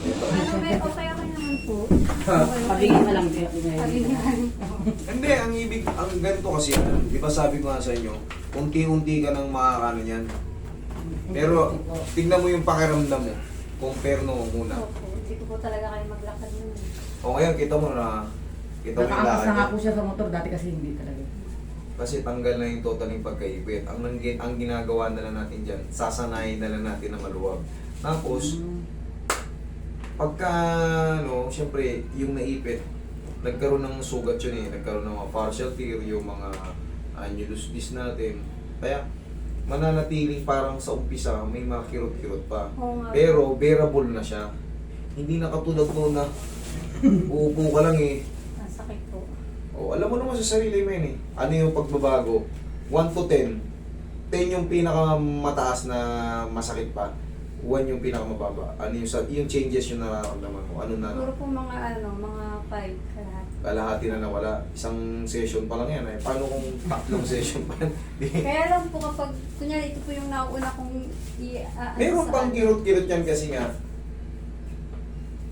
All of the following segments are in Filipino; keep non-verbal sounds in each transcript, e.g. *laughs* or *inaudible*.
Ano ba, okay okay naman po. Pagingin ka lang. po. Hindi, ang ibig, ang ganito kasi, ano, di ba sabi ko nga sa inyo, unti-unti ka nang makakano yan. Pero, tignan mo yung pakiramdam mo. Compare no muna. Opo, hindi ko po talaga kayo maglakad nun. O ngayon, kita mo na, kita mo yung Nakaangkas lakad na nga niya. po siya sa motor, dati kasi hindi talaga. Kasi tanggal na yung total yung pagkaipit. Ang, nang- ang ginagawa na lang natin dyan, sasanayin na lang natin na maluwag. Tapos, Mm. Pagka, no, syempre, yung naipit, nagkaroon ng sugat yun eh. Nagkaroon ng mga partial tear, yung mga annulus disc natin. Kaya, mananatiling parang sa umpisa, may mga kirot-kirot pa. Oo nga. Pero, bearable na siya. Hindi na katulad noon na uupo ka lang eh. Ang sakit po. O, alam mo naman sa sarili mo yun eh. Ano yung pagbabago? 1 to 10. 10 yung pinakamataas na masakit pa. 1 yung pinakamababa. Ano yung, sa- yung changes yung nararamdaman mo? Ano na? Siguro po mga ano, mga 5 lahat. Kalahati na nawala. Isang session pa lang yan eh. Paano kung tatlong *laughs* session pa? *laughs* Kaya lang po kapag, kunyari ito po yung nauna kong i- ano Meron pang ano. kirot-kirot yan kasi nga.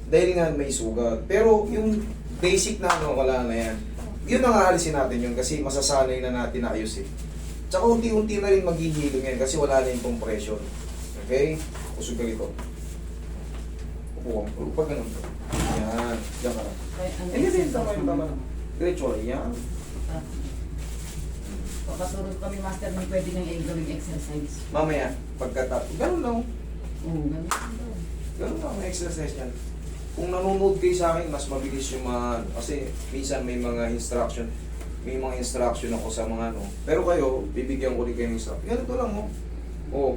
Dahil nga may sugat. Pero yung basic na ano, wala na yan. Yun ang aalisin natin yun kasi masasanay na natin na ayos eh. Tsaka unti-unti na rin maghihilom yan kasi wala na yung compression. Okay? Usog ka rito. Upo ka. Upo pag ganun. Yan. Diyan ka lang. Ang Hindi, hindi. Tama yun, mo- tama. Diretso lang. Yan. Ah. Papatulog kami master ng pwede nang i-gawing exercise. Mamaya, pagkatapos. Ganun lang. Oo, ganun. Ganun lang ang exercise yan. Kung nanonood kayo sa akin, mas mabilis yung mga... Kasi minsan may mga instruction. May mga instruction ako sa mga ano. Pero kayo, bibigyan ko rin kayo ng instruction. Ganito lang, oh. Oh.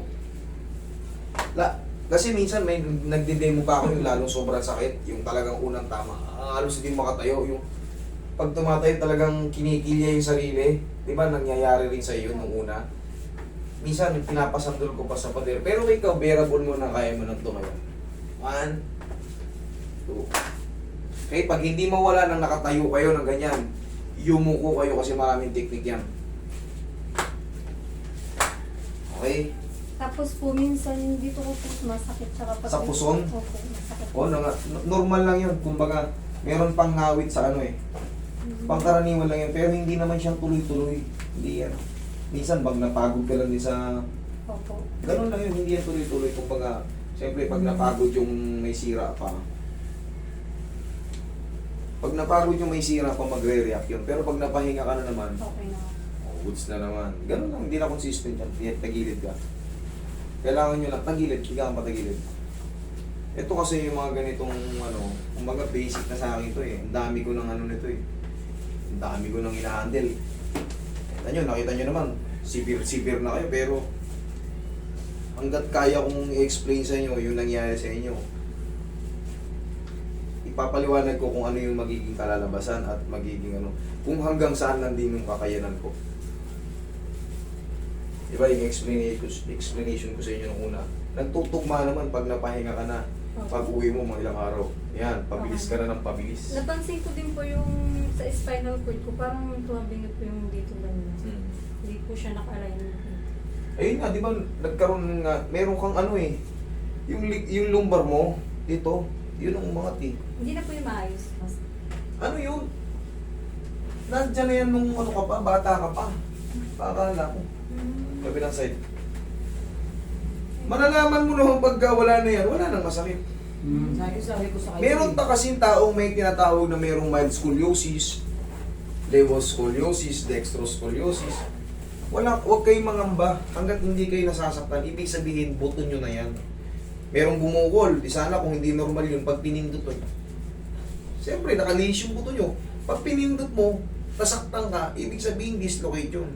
La, kasi minsan may nagde-demo pa ako yung lalong sobrang sakit. Yung talagang unang tama. Ah, halos hindi makatayo. Yung pag tumatayo talagang kinikilya yung sarili. Di ba nangyayari rin sa iyo nung una? Minsan pinapasandol ko pa sa pader. Pero ikaw, bearable mo na kaya mo nang tumayo. One, two. Okay, pag hindi mawala nang nakatayo kayo ng ganyan, yumuko kayo kasi maraming technique yan. Okay? Tapos po minsan dito ko po masakit tsaka pag Sa puson? Opo, masakit. O, nang, normal lang yun. Kumbaga, meron pang ngawit sa ano eh. Mhm. Pangkaraniwan lang yan. Pero hindi naman siyang tuloy-tuloy. Hindi yan. Minsan, pag napagod ka lang din sa... Opo. Ganun lang yun, hindi yan tuloy-tuloy. Kumbaga, siyempre, pag napagod yung may sira pa, pag napagod yung may sira pa, magre-react yun. Pero pag napahinga ka na naman, Okay na. oh, goods na naman. Ganun lang, hindi na consistent yan. Tagilid ka. Kailangan nyo lang, tagilid, higa kang patagilid. Ito kasi yung mga ganitong, ano, kumbaga basic na sa akin ito eh. Ang dami ko ng ano nito eh. Ang dami ko nang ina-handle. Kita nyo, nakita nyo naman, severe-severe na kayo, pero hanggat kaya kong i-explain sa inyo yung nangyari sa inyo, ipapaliwanag ko kung ano yung magiging kalalabasan at magiging ano, kung hanggang saan lang din yung kakayanan ko. Diba yung explanation, explanation ko sa inyo nung una, nagtutugma naman pag napahinga ka na, pag uwi mo mga ilang araw. Yan, pabilis ka na ng pabilis. Napansin ko din po yung sa spinal cord ko, parang tumabingi po yung dito lang. Hmm. Hindi po siya naka-align. Ayun nga, di ba, nagkaroon nga, meron kang ano eh, yung, yung lumbar mo, dito, yun ang umangat eh. Hindi na po yung maayos. Mas, Ano yun? Nandiyan na yan nung ano ka pa, bata ka pa. Pakala ko. Kabilang side. Malalaman mo naman pagka wala na yan, wala nang masakit. Mm. Sabi ko, sa. Meron pa kasing taong may tinatawag na merong mild scoliosis, levoscoliosis, dextroscoliosis. Wala, huwag kayong mangamba hanggat hindi kayo nasasaktan. Ibig sabihin, buto nyo na yan. Merong bumukol, di sana kung hindi normal yun, pag pinindot mo. Siyempre, nakalihis yung buto nyo. Pag pinindot mo, nasaktan ka, ibig sabihin, dislocate yun.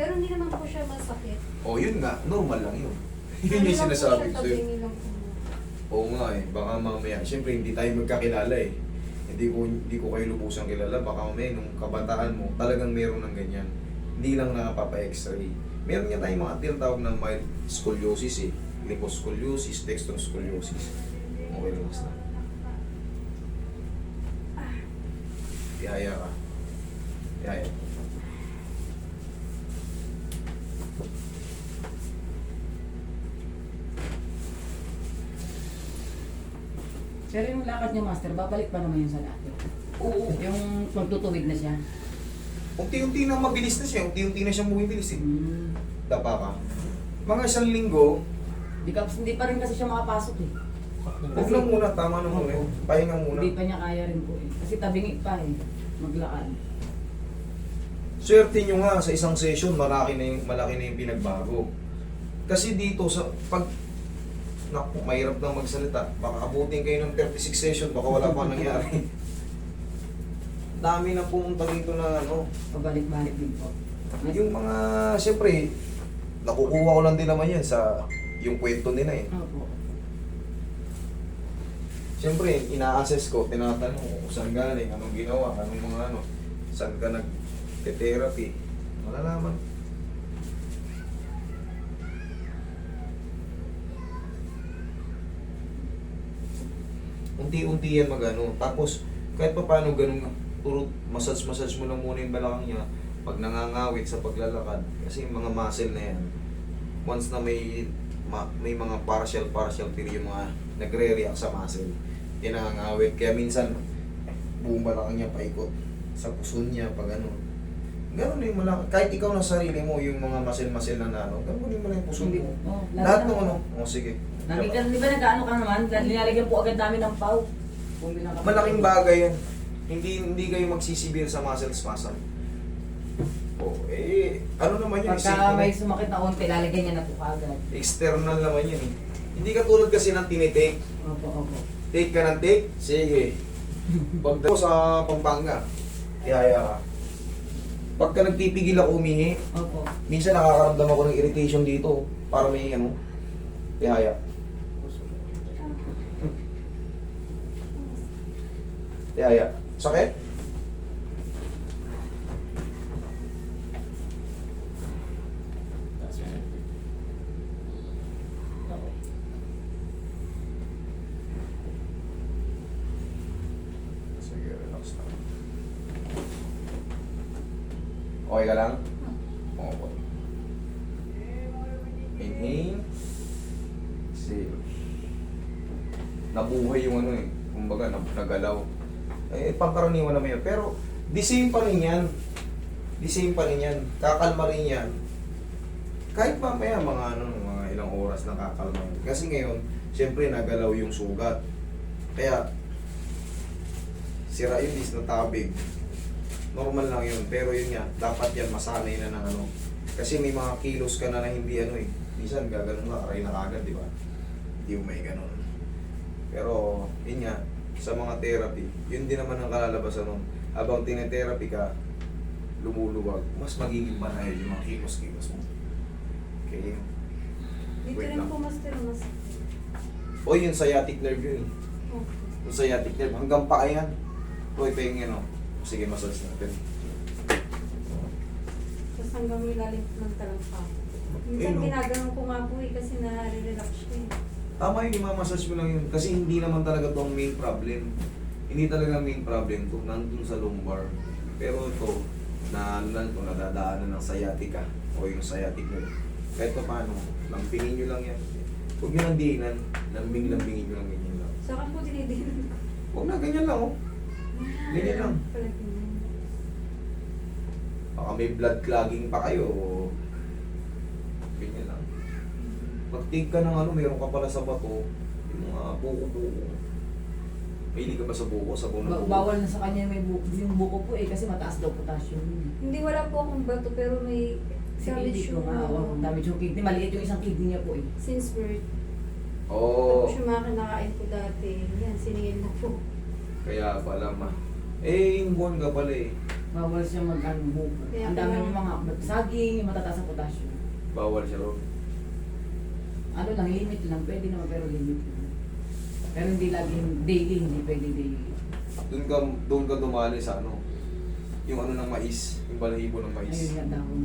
Pero hindi naman po siya masakit. O, yun nga, normal lang yun. *laughs* yun yung sinasabi ko sa'yo. Oo nga eh, baka mamaya, siyempre hindi tayo magkakilala eh. Hindi ko hindi ko kayo lubusang kilala, baka mamaya nung kabataan mo, talagang meron ng ganyan. Hindi lang nakapapa-x-ray. Meron nga tayong mga tinatawag ng mild scoliosis eh. Liposcoliosis, dextroscoliosis. Okay, relax na. Ihaya ka. Ihaya. Pero yung lakad niya, master, babalik pa naman yun sa dati. Oo. Yung magtutuwid na siya. Unti-unti na mabilis na siya. Unti-unti na siya bumibilis eh. Hmm. Dapa ka. Mga isang linggo, Di, ka, hindi pa rin kasi siya makapasok eh. huwag na muna, tama na muna. eh. Pahinga muna. Hindi pa niya kaya rin po eh. Kasi tabingi pa eh. Maglakad. Swerte nyo nga sa isang session, malaki na yung, malaki na yung pinagbago. Kasi dito sa pag Naku, mahirap na magsalita. Baka abutin kayo ng 36 session, baka wala pa nangyari. *laughs* Dami na pumunta dito na ano. Pabalik-balik din po. Yung mga, siyempre, nakukuha ko lang din naman yan sa yung kwento nila eh. Opo. Siyempre, ina-assess ko, tinatanong ko kung saan galing, anong ginawa, anong mga ano, saan ka nag-therapy. Malalaman. Unti-unti yan magano. Tapos, kahit pa paano ganun, puro massage-massage mo lang muna yung balakang niya pag nangangawit sa paglalakad. Kasi yung mga muscle na yan, once na may ma- may mga partial partial tear yung mga nagre-react sa muscle pinangangawit kaya minsan buong balakang niya paikot sa puso niya pag ano Ganun yung malaki. Kahit ikaw na sarili mo, yung mga muscle-muscle na nano, ganun yung puso Hindi. mo. Oh, Lahat ng ano. O sige. Ka, di ba nag-ano ka naman? Nilalagyan po agad namin ng pau. Kung binaka- Malaking bagay yan. Hindi hindi kayo magsisibir sa muscle spasm. O, eh, ano naman yun? Pagka simple may na. sumakit na konti, lalagyan niya na po agad. External naman yun eh. Hindi ka tulad kasi ng tinitake. Opo, opo. Take ka ng take? Sige. Pag ako sa Pampanga, ihaya ka. Pagka nagpipigil ako umihi, Opo. minsan nakakaramdam ako ng irritation dito. Para may ano, ihaya. Ihaya. Sakit? Sige, relax lang. Okay ka lang? Okay. Inhale. Exhale. Nabuhay yung ano eh. Kumbaga, nag- nagalaw. Eh, pangkaraniwan naman yan. Pero, the same pa rin yan. The same pa rin yan. Kakalma rin yan. Kahit mamaya, mga ano, mga ilang oras na kakalma. Kasi ngayon, siyempre, nagalaw yung sugat. Kaya, sira yung tabig. Normal lang yun. Pero yun nga, dapat yan masanay na ng ano. Kasi may mga kilos ka na na hindi ano eh. Minsan gaganon ka, aray na kagad, di ba? Hindi mo may ganon. Pero, yun nga, sa mga therapy, yun din naman ang kalalabasan nun. Habang tinetherapy ka, lumuluwag, mas magiging banayad yung mga kilos-kilos mo. Okay? Dito Wait rin lang. po, master, mas... O yun, sciatic nerve yun. Okay. Yung sciatic nerve, hanggang paa yan. Ito, ito yung ano. Sige, massage natin. Tapos hanggang ilalim ng talangka. Minsan Eh, no. ginaganon ko nga po eh, kasi na-relax siya eh. Tama yun, imamassage mo lang yun. Kasi hindi naman talaga to ang main problem. Hindi talaga main problem to. Nandun sa lumbar. Pero ito, na ano lang ito, nadadaanan ng sciatica o yung sciatic nerve. Kahit pa paano, lampingin nyo lang yan. Huwag nyo lang diinan. Lambing-lambingin nyo lang ganyan lang. Saka po dinidinan. Huwag na, ganyan lang oh. Ganyan lang. Baka may blood clogging pa kayo. Ganyan lang. Pag-take ka ng ano, mayroon ka pala sa bato, yung mga buko-buko. Mahilig ka ba sa buko? Sa buko Ba- bawal na sa kanya may buko, yung buko po eh, kasi mataas daw potassium. Hindi wala po akong bato pero may Sa kidney damage ko nga, oh, damage yung kidney. Maliit yung isang kidney niya po eh. since birth. Oo. Tapos yung mga kinakain ko dati, yan, siningil na po. Kaya pala ma. Eh, yung buwan ka pala eh. Bawal siya mag ano, buko. Kaya Ang dami kaya- yung mga saging, yung matataas na potassium. Bawal siya ron. Ano lang, limit lang. Pwede naman pero limit lang. Pero hindi laging daily, hindi pwede daily. Doon ka, doon ka dumali sa ano. Yung ano ng mais. Yung balahibo ng mais. Ayun nga dahon.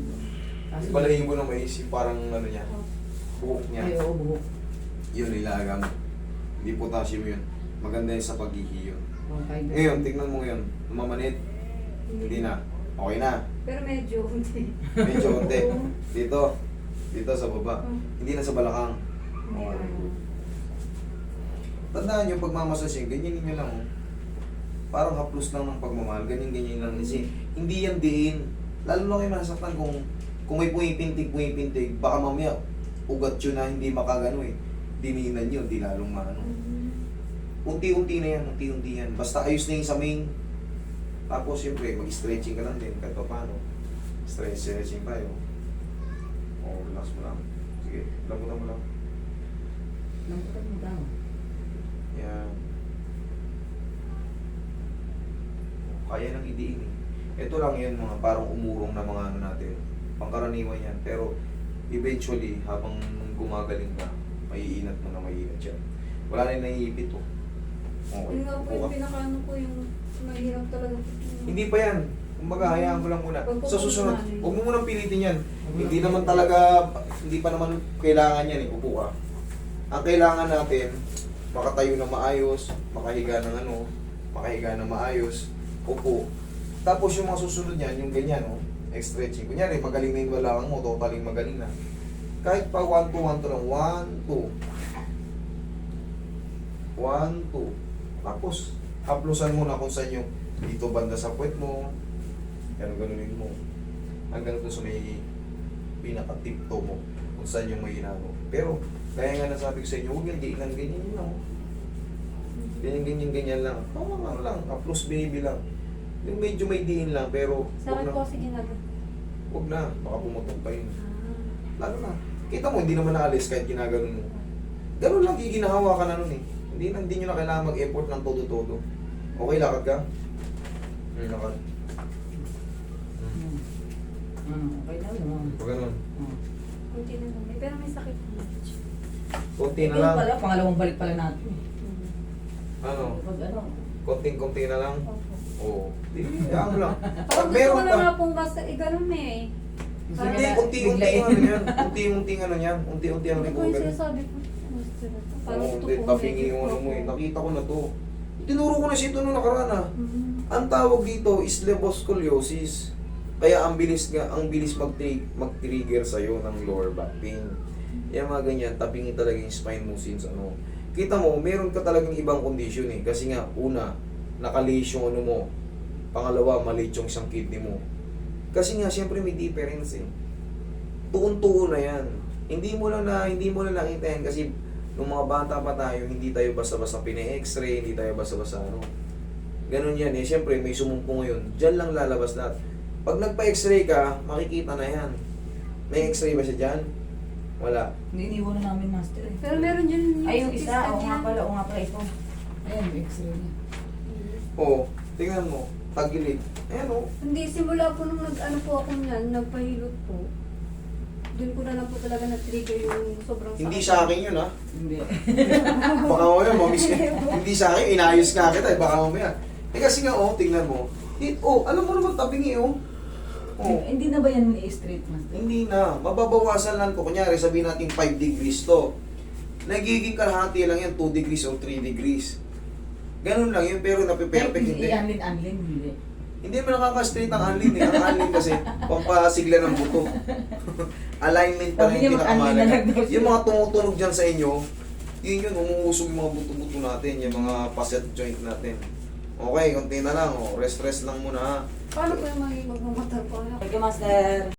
Kaso- Yung balahibo ng mais, yung parang ano niya. Buhok niya. Ay, oo, buhok. Yun, ilagam. Hindi potassium yun. Maganda yun sa paghihiyo. Oh, fiber. Ngayon, tignan mo ngayon. Mamanit. Hindi na. Okay na. Pero medyo hindi. Medyo. *laughs* Oo. Dito. Dito sa baba. Hmm. Hindi na sa balakang. Ano. Tandaan nyo, pagmamasas yun, ganyan nyo lang. Oh. Parang haplos lang ng pagmamahal, ganyan-ganyan lang. Kasi hindi yan diin. Lalo na kayo masasaktan kung kung may pumipintig, pumipintig, baka mamaya ugat yun na hindi makagano eh. Dininan yun, di lalong maano. Unti-unti na yan, unti-unti yan. Basta ayos na yung sa main. Tapos siyempre, mag-stretching ka lang din kahit pa paano. Stretch, stretching tayo. Oh, relax mo lang. Sige, lambutan mo lang. Lambutan mo daw. Yan. Kaya nang idiin eh. Ito lang yan mga parang umurong na mga ano natin. Pangkaraniwan yan. Pero eventually, habang gumagaling ka, maiinat mo na maiinat yan. Wala na yung naiipit oh. Okay. Yun nga po yung ka. pinakaano ko yung mahirap talaga. Hindi pa yan. Kumbaga, hayaan mo lang muna. Sa susunod, huwag mo munang pilitin yan. Hindi naman talaga, hindi pa naman kailangan yan eh. Upo ka. Ang kailangan natin, makatayo na maayos, makahiga ng ano, makahiga na maayos, upo. Tapos yung mga susunod yan, yung ganyan, oh, stretching. Kunyari, magaling na yung balakang mo, totally magaling na. Kahit pa 1, 2, 1, 2 lang, 1, 2. 1, 2. Tapos, haplusan mo na kung saan yung dito banda sa puwet mo, ganun ganunin mo. Hanggang doon sa may pinaka-tipto mo, kung saan yung may. Pero, gaya nga nasabi ko sa inyo, huwag yung ganyan, ganyan yun lang. Ganyan, ganyan, ganyan lang. Oo, ano lang, haplos baby lang. Yung medyo may diin lang, pero Sa akin na, po kasi ginagawa. huwag na, baka pumutok pa yun. Ah. Lalo na. Kita mo, hindi naman naalis kahit ginaganon mo. Ganun lang, giginahawa ka na nun eh. Hindi, na, hindi nyo na kailangan mag-effort ng todo-todo. Okay, lakad ka? Hmm, lakad. Hmm, okay na yun. Pag ganun. Hmm. Kunti na lang. Pero may sakit po. Konti na Ito lang. pala, pangalawang balik pala natin. eh. Ano? Pag ano, Konting-konti na lang. Opo. Oo. Di, ano lang. Parang Pag gusto meron ko na nga pong basta, eh, ganun eh. gusto Hindi, nila unti-unti biglain. ano yan. Unti-unti ano yan. Unti-unti ang Ano po yung recovery. sinasabi ko? Gusto na to. Parang Oo, gusto hindi. ko Tapingi medyo yung ano mo eh. po. Nakita ko na to. Tinuro ko na siya ito nung nakaraan ah. Mhm. Ang tawag dito is levoscoliosis. Kaya ang bilis nga, ang bilis mag-tri- mag-trigger sa ng lower back pain. Yan mga ganyan, tapingin talaga yung spine mo since ano. Kita mo, meron ka talagang ibang condition eh. Kasi nga, una, nakalace yung ano mo. Pangalawa, maliit yung isang kidney mo. Kasi nga, siyempre may difference eh. Tuon-tuon na yan. Hindi mo lang na, hindi mo lang nakita kasi nung mga bata pa tayo, hindi tayo basta-basta pina-x-ray, hindi tayo basta-basta ano. Ganun yan eh. Siyempre, may sumumpo ngayon. Diyan lang lalabas lahat. Pag nagpa-x-ray ka, makikita na yan. May x-ray ba siya dyan? Wala. Hindi iniwan na namin master eh. Pero meron dyan Ay, yung isa, oo nga pala, oo nga pala ito. Ayan, yung x-ray niya. Oo. Tingnan mo. Tagilid. Ayan o. Hindi, simula po nung nag-ano po ako niyan, nagpahilot po. Doon ko na lang po talaga na-trigger yung sobrang Hindi sakit. sa akin yun ha. Hindi. *laughs* Baka mamaya, mamiss ka. Hindi sa akin, inayos nga kita eh. Baka mamaya. Eh kasi nga oh, tingnan mo. Eh, oh, alam mo naman tabingi oh. Oh. Hindi na ba yan may straight master? Hindi na. Mababawasan lang to. Kunyari, sabihin natin 5 degrees to. Nagiging kalahati lang yan, 2 degrees or 3 degrees. Ganun lang yun, pero napiperfect hindi. I-unlin, unlin, hindi. Hindi mo nakaka-straight ang anlin eh. Ang anlin kasi, pampasigla ng buto. *laughs* Alignment pa Sabi rin niya, yung mag-unlin na lang pinakamahalaga. daw siya. Yung mga tumutunog dyan sa inyo, yun yun, umuusog yung mga buto-buto natin, yung mga facet joint natin. Okay, konti na lang. Oh. Rest-rest lang muna. Paano po yung magiging magmamatar po? Thank you, master.